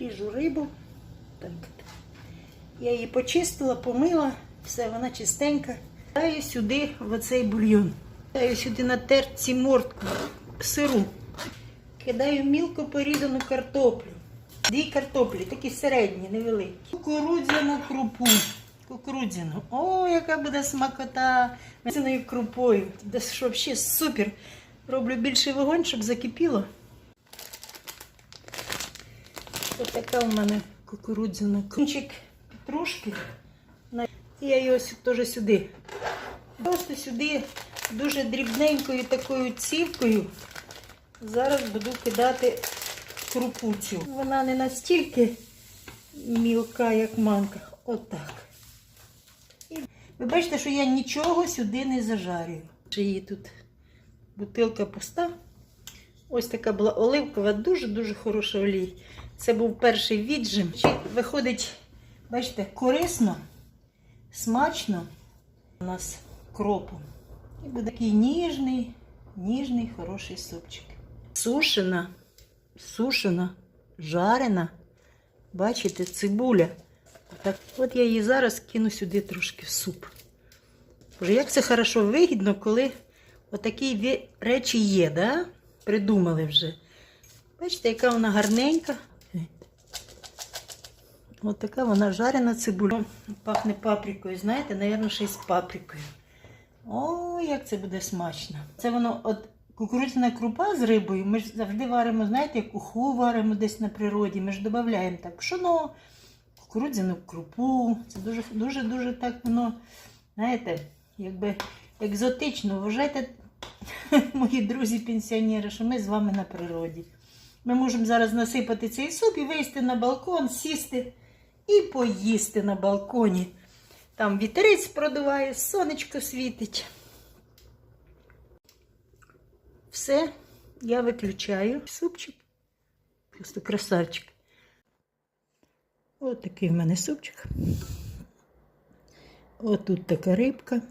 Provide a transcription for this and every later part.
Ріжу рибу. Я її почистила, помила, все, вона чистенька. Кидаю сюди в оцей бульйон. Кидаю сюди на терці мортку сиру. Кидаю мілко порізану картоплю. Дві картоплі, такі середні, невеликі. Кукурудзяну крупу. Кукурудзяну. О, яка буде смакота м'ясиною крупою. Це взагалі супер. Роблю більший вогонь, щоб закипіло. Ось така у мене кукурудзяна кунчик петрушки. І я його теж сюди. Просто сюди дуже дрібненькою такою цівкою. Зараз буду кидати крупу цю. Вона не настільки мілка, як манка. Отак. І ви бачите, що я нічого сюди не зажарюю. Ще Її тут бутилка пуста. Ось така була оливкова, дуже-дуже хороша олій. Це був перший віджим. Чи Виходить, бачите, корисно, смачно у нас кропом. І буде такий ніжний, ніжний, хороший супчик. Сушена, сушена, жарена. Бачите, цибуля. Так, от я її зараз кину сюди трошки в суп. Боже, як це хорошо вигідно, коли отакі речі є, да? Придумали вже. Бачите, яка вона гарненька. От така вона жарена цибуля. Пахне паприкою, знаєте, напевно, ще й з паприкою. О, як це буде смачно. Це воно от кукурудзяна крупа з рибою. Ми ж завжди варимо, знаєте, як уху варимо десь на природі. Ми ж додаємо так пшоно, кукурудзяну крупу. Це дуже, дуже, дуже так воно, знаєте, якби екзотично. Вважайте, мої друзі-пенсіонери, що ми з вами на природі. Ми можемо зараз насипати цей суп і вийти на балкон, сісти і поїсти на балконі. Там вітерець продуває, сонечко світить. Все, я виключаю супчик. Просто красавчик. Ось такий в мене супчик. Ось тут така рибка.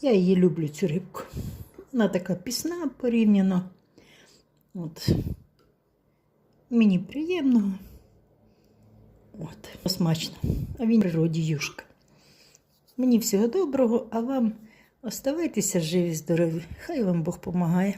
Я її люблю, цю рибку. Вона така пісна порівняно. От. Мені приємно. От, смачно. А він в природі юшка. Мені всього доброго, а вам оставайтеся живі, здорові. Хай вам Бог помагає.